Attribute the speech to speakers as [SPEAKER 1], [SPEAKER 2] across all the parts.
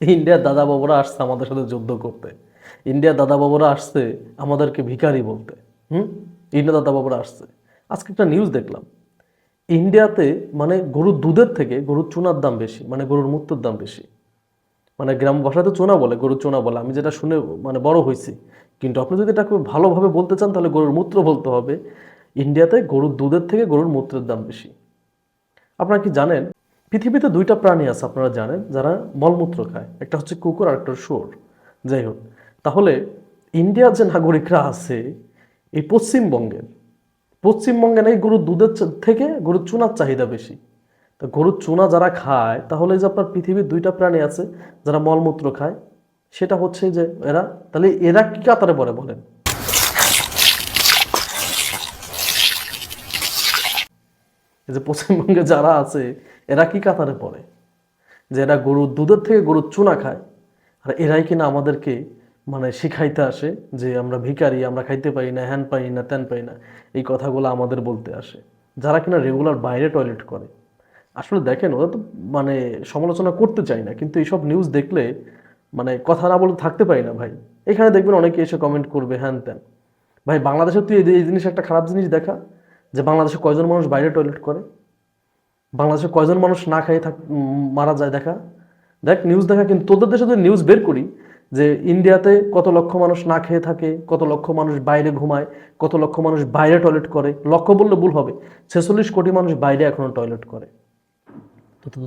[SPEAKER 1] ইন্ডিয়ার দাদা বাবুরা আসছে আমাদের সাথে যুদ্ধ করতে। ইন্ডিয়ার দাদা বাবুরা আসছে আমাদেরকে ভিখারি বলতে। হুম? ইন্ডিয়া দাদা বাবুরা আসছে। আজকে একটা নিউজ দেখলাম। ইন্ডিয়াতে মানে গরুর দুধের থেকে গরুর চুনার দাম বেশি মানে গরুর মুক্তর দাম বেশি। মানে গ্রাম ভাষাতে চোনা বলে, গরুর চোনা বলে। আমি যেটা শুনে মানে বড় হয়েছি। কিন্তু আপনি যদি এটাকে ভালোভাবে বলতে চান, তাহলে গরুর মূত্র বলতে হবে। ইন্ডিয়াতে গরুর দুধের থেকে গরুর মূত্রের দাম বেশি। আপনারা কি জানেন পৃথিবীতে দুইটা প্রাণী আছে, আপনারা জানেন, যারা মলমূত্র খায়। একটা হচ্ছে কুকুর, আর একটা শুয়োর। যাই হোক, তাহলে ইন্ডিয়ার যে নাগরিকরা আছে, এই পশ্চিমবঙ্গের পশ্চিমবঙ্গে নাকি গরুর দুধের থেকে গরুর চুনার চাহিদা বেশি। তো গরুর চুনা যারা খায়, তাহলে যে আপনার পৃথিবীর দুইটা প্রাণী আছে, যারা মলমূত্র খায়, সেটা হচ্ছে যে এরা, তাহলে এরা কি কাতারে পড়ে বলেন? যে পশ্চিমবঙ্গে যারা আছে, এরা কি কাতারে পড়ে? যে এরা গরুর দুধের থেকে গরুর চুনা খায়। আর এরাই কিনা আমাদেরকে মানে শিখাইতে আসে যে আমরা ভিখারি, আমরা খাইতে পারি না হ্যান পাই না ত্যান পাই না। এই কথাগুলো আমাদের বলতে আসে। যারা কিনা রেগুলার বাইরে টয়লেট করে। আসলে দেখেন, ওরা তো মানে সমালোচনা করতে চাই না, কিন্তু এইসব নিউজ দেখলে মানে কথা না বলে থাকতে পারি না ভাই। এখানে দেখবেন অনেকে এসে কমেন্ট করবে হ্যান ত্যান ভাই বাংলাদেশে তুই এই জিনিস একটা খারাপ জিনিস দেখা। যে বাংলাদেশে কয়জন মানুষ বাইরে টয়লেট করে? বাংলাদেশে কয়জন মানুষ না খেয়ে থাক মারা যায় দেখা? দেখ নিউজ দেখা, কিন্তু তোদের দেশে যদি নিউজ বের করি, যে ইন্ডিয়াতে কত লক্ষ মানুষ না খেয়ে থাকে, কত লক্ষ মানুষ বাইরে ঘুমায়, কত লক্ষ মানুষ বাইরে টয়লেট করে লক্ষ বললে ভুল হবে। ছেচল্লিশ কোটি মানুষ বাইরে এখনও টয়লেট করে।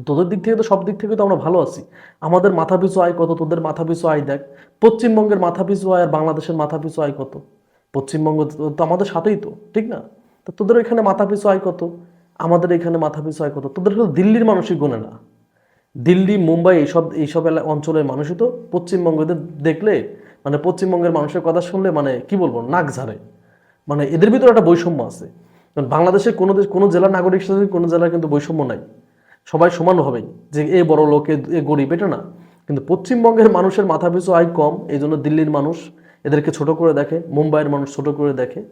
[SPEAKER 1] তোদের দিক থেকে তো সব দিক থেকে তো আমরা ভালো আছি। আমাদের মাথা পিছু আয় কত? তোদের মাথা পিছু আয় দেখ। পশ্চিমবঙ্গের মাথা পিছু আয় আর বাংলাদেশের মাথা পিছু আয় কত? পশ্চিমবঙ্গ তো আমাদের সাথেই তো, ঠিক না? তো তোদের এখানে মাথা পিছু আয় কত? আমাদের এখানে মাথা পিছু আয় কত? তোদের হলো দিল্লির মানুষই গোনে না। দিল্লি, মুম্বাই এইসব এইসব এলা- অঞ্চলের মানুষই তো পশ্চিমবঙ্গদের দেখলে মানে পশ্চিমবঙ্গের মানুষের কথা শুনলে মানে কি বলব, নাক ঝাড়ে। মানে এদের ভিতরে একটা বৈষম্য আছে। কারণ বাংলাদেশের কোনো দেশ, কোনো জেলার নাগরিক সাথে, কোনো জেলার কিন্তু বৈষম্য নাই। সবাই সমান হবেই যে এ বড় লোক, এ গরিব, এটা না। কিন্তু পশ্চিমবঙ্গের মানুষের মাথা পিছু আয় কম এই জন্য দিল্লির মানুষ এদেরকে ছোট করে দেখে, মুম্বাইয়ের মানুষ ছোট করে দেখে।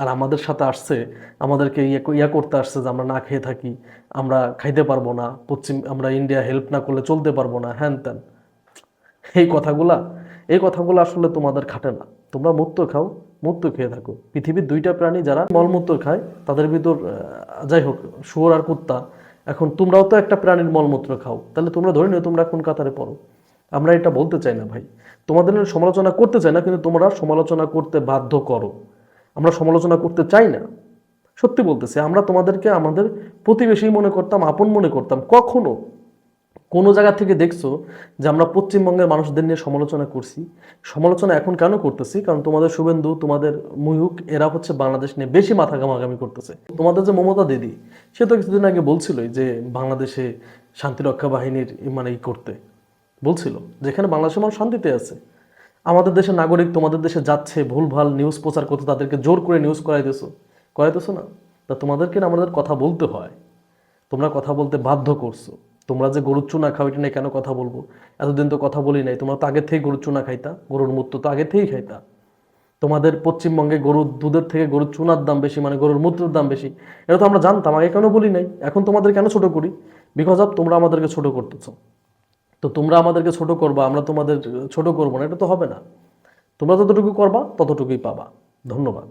[SPEAKER 1] আর আমাদের সাথে আসছে, আমাদেরকে ইয়ে ইয়া করতে আসছে যে আমরা না খেয়ে থাকি, আমরা খাইতে পারব না, পশ্চিম, আমরা ইন্ডিয়া হেল্প না করলে চলতে পারব না, হ্যান ত্যান। এই কথাগুলা, এই কথাগুলো আসলে তোমাদের খাটে না। তোমরা মুক্ত খাও, মুক্ত খেয়ে থাকো। পৃথিবীর দুইটা প্রাণী যারা মলমূত্র খায়, তাদের ভিতর যাই হোক, শুয়োর আর কুত্তা, এখন তোমরাও তো একটা প্রাণীর মলমূত্র খাও, তাহলে তোমরা ধরে নিও তোমরা কোন কাতারে পড়ো। আমরা এটা বলতে চাই না ভাই। তোমাদের সমালোচনা করতে চাই না, কিন্তু তোমরা সমালোচনা করতে বাধ্য করো। আমরা সমালোচনা করতে চাই না। সত্যি বলতেছি, আমরা তোমাদেরকে আমাদের প্রতিবেশী মনে করতাম, আপন মনে করতাম। কখনো কোনো জায়গা থেকে দেখছ যে আমরা পশ্চিমবঙ্গের মানুষদের নিয়ে সমালোচনা করছি? সমালোচনা এখন কেন করতেছি? কারণ তোমাদের শুভেন্দু, তোমাদের মুহুক এরা হচ্ছে বাংলাদেশ নিয়ে বেশি মাথা ঘামাঘামি করতেছে। তোমাদের যে মমতা দিদি, সে তো কিছুদিন আগে বলছিলই যে বাংলাদেশে শান্তিরক্ষা বাহিনীর মানে ই করতে। বলছিল, যেখানে বাংলাদেশের মানুষ শান্তিতে আছে। আমাদের দেশের নাগরিক তোমাদের দেশে যাচ্ছে, ভুলভাল নিউজ প্রচার করতে তাদেরকে জোর করে নিউজ করাইতেছো। করাইতেছো না? তা তোমাদেরকে না আমাদের কথা বলতে হয়? তোমরা কথা বলতে বাধ্য করছ। তোমরা যে গরুর চুনা খাও, এটা নিয়ে কেন কথা বলব? এতদিন তো কথা বলি নাই। তোমরা তো আগে থেকে গরুর চুনা খাইতা। গরুর মূত্র তো আগে থেকেই খাইতা। তোমাদের পশ্চিমবঙ্গে গরুর দুধের থেকে গরুর চুনার দাম বেশি মানে গরুর মূত্রের দাম বেশি। এটা তো আমরা জানতাম, আগে কেন বলি নাই? এখন তোমাদের কেন ছোট করি? বিকজ অফ তোমরা আমাদেরকে ছোট করতেছো। তো তোমরা আমাদেরকে ছোট করবা, আমরা তোমাদের ছোট করব না, এটা তো হবে না। তোমরা যতটুকু করবা, ততটুকুই পাবা। ধন্যবাদ।